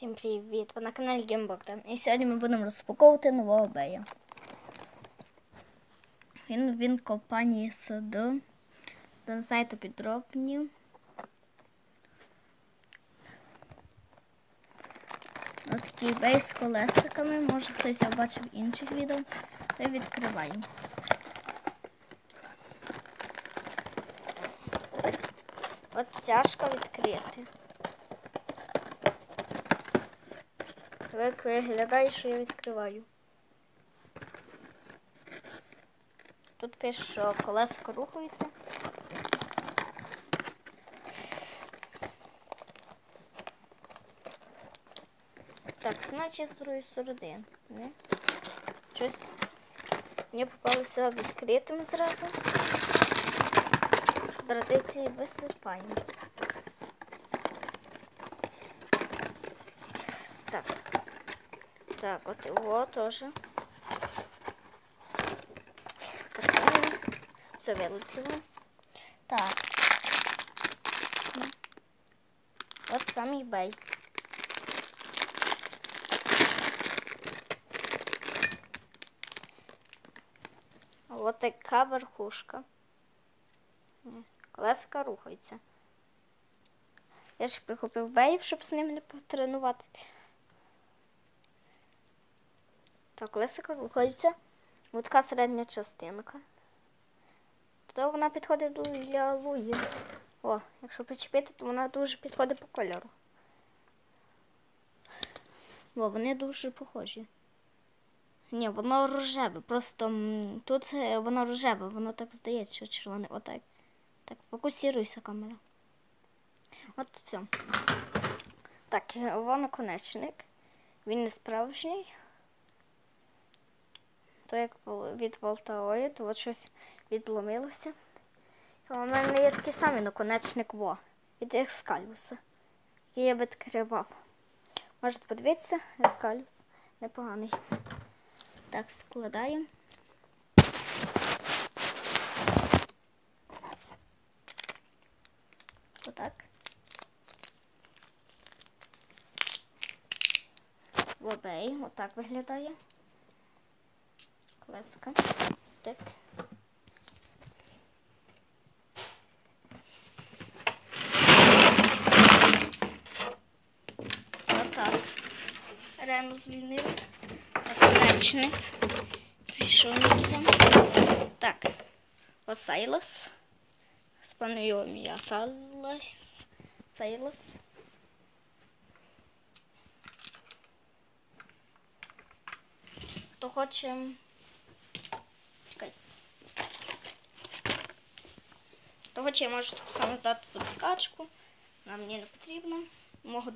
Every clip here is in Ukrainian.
Всім привіт! Ви на каналі Геймбогдан. І сьогодні ми будемо розпаковувати нового бея. Він він компанії СД. До сайту підробні. Ось такий бей з колесиками. Може хтось його бачив в інших відео. Відкриваю. От тяжко відкрити. Так виглядає, що я відкриваю. Тут пише, що колесико рухається. Так, значить з другої сторони. Не? Щось мені попалося відкритим зразу. Традиції висипання. Так. Так, от його теж. Все вилетіло. Так. От сам бей. От така верхушка. Колеска рухається. Я ж прихопив беїв, щоб з ним не потренувати. Так, колесико рухається. Ось така середня частинка. То вона підходить для луї. О, якщо причепити, то вона дуже підходить по кольору. Бо вони дуже похожі. Ні, воно рожеве. Просто тут е, воно рожеве, воно так здається, що червоне. Отак. Так, фокусируйся камера. От все. Так, е, воно конечник. Він не справжній. То як від волтаої, то от щось відломилося. У мене є такий самий наконечник во від ескалюса, який я відкривав. Можете подивитися, ескалюс непоганий. Так, складаємо. Отак. Лобей, отак виглядає. Колеска. Так. Отак. Рену звільнили. Наконечник. Пішов там. Так. Осайлос. Спануємо я Сайлос. Сайлос. Хто хоче. Чекай. Хто хоче, я можу таку саме здати запускачку. Нам не потрібно. Мого.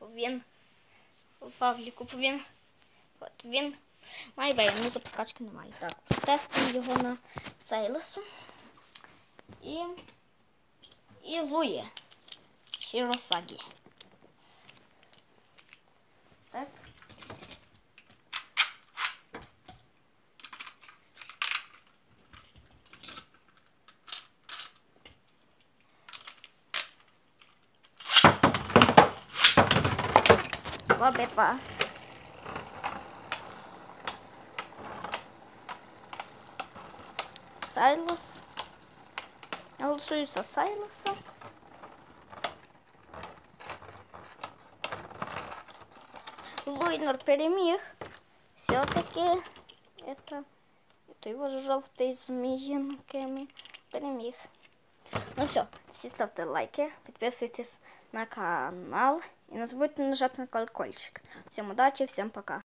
Бо він Павліку, він. От він має бей, ну запускачки немає. Так, тестуємо його на Сейлесу. І. І Лує. Шіросагі. Лобитва. Сайлос. Я голосую за Сайлоса. Луйнер переміг. Все-таки это той вот жовтий з міжинками переміг. Ну все, всі ставте лайки, підписуйтесь На канал И не забудьте нажати на колокольчик. Всем удачи, всем пока.